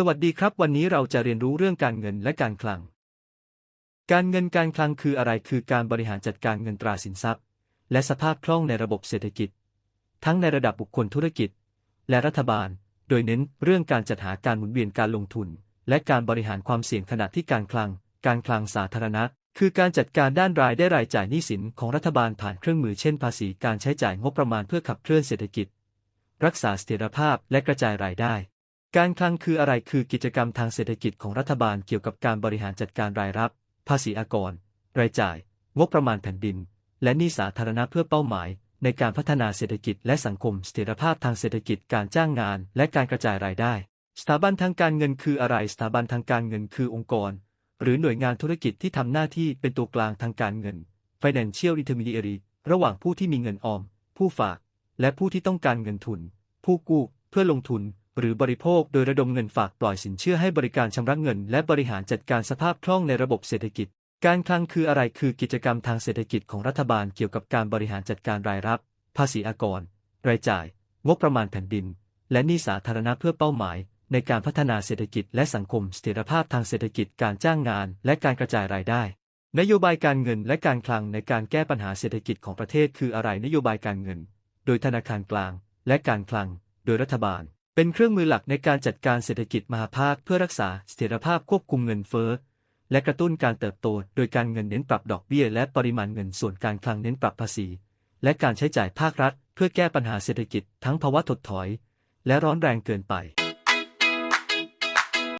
สวัสดีครับ วันนี้เราจะเรียนรู้เรื่องการเงินและการคลัง การเงินการคลังคืออะไรคือการบริหารจัดการเงินตราสินทรัพย์ และสภาพคล่องในระบบเศรษฐกิจ ทั้งในระดับบุคคลธุรกิจ และรัฐบาล โดยเน้นเรื่องการจัดหาการหมุนเวียนการลงทุน และการบริหารความเสี่ยงขณะที่การคลัง การคลังสาธารณะ คือการจัดการด้านรายได้รายจ่ายหนี้สินของรัฐบาลผ่านเครื่องมือเช่นภาษีการใช้จ่ายงบประมาณเพื่อขับเคลื่อนเศรษฐกิจ รักษาเสถียรภาพและกระจายรายได้ การคลังคืออะไรคือกิจกรรมทางเศรษฐกิจของรัฐบาลเกี่ยวกับการบริหารจัดการรายรับ ภาษีอากร รายจ่าย งบประมาณแผ่นดิน และหนี้สาธารณะเพื่อเป้าหมาย ในการพัฒนาเศรษฐกิจและสังคมเสถียรภาพทางเศรษฐกิจการจ้างงาน และการกระจายรายได้ สถาบันทางการเงินคืออะไรสถาบันทางการเงินคือองค์กร หรือหน่วยงานธุรกิจที่ทำหน้าที่เป็นตัวกลางทางการเงิน financial intermediary ระหว่างผู้ที่มีเงินออม ผู้ฝาก และผู้ที่ต้องการเงินทุน ผู้กู้ เพื่อลงทุน หรือบริโภคโดยระดมเงินฝากปล่อยสินเชื่อให้บริการชำระเงิน และบริหารจัดการสภาพคล่องในระบบเศรษฐกิจ การคลังคืออะไรคือกิจกรรมทางเศรษฐกิจของรัฐบาลเกี่ยวกับการบริหารจัดการรายรับ ภาษีอากร รายจ่าย งบประมาณแผ่นดิน และหนี้สาธารณะเพื่อเป้าหมาย ในการพัฒนาเศรษฐกิจและสังคมเสถียรภาพทางเศรษฐกิจการจ้างงาน และการกระจายรายได้นโยบายการเงินและการคลังในการแก้ปัญหาเศรษฐกิจของประเทศคืออะไรนโยบายการเงิน โดยธนาคารกลาง และการคลัง โดยรัฐบาล เป็นเครื่องมือหลักในการจัดการเศรษฐกิจมหาภาคเพื่อรักษาเสถียรภาพควบคุมเงินเฟ้อ และกระตุ้นการเติบโต โดยการเงินเน้นปรับดอกเบี้ย และปริมาณเงินส่วนการคลังเน้นปรับภาษี และการใช้จ่ายภาครัฐ เพื่อแก้ปัญหาเศรษฐกิจทั้งภาวะถดถอย และร้อนแรงเกินไป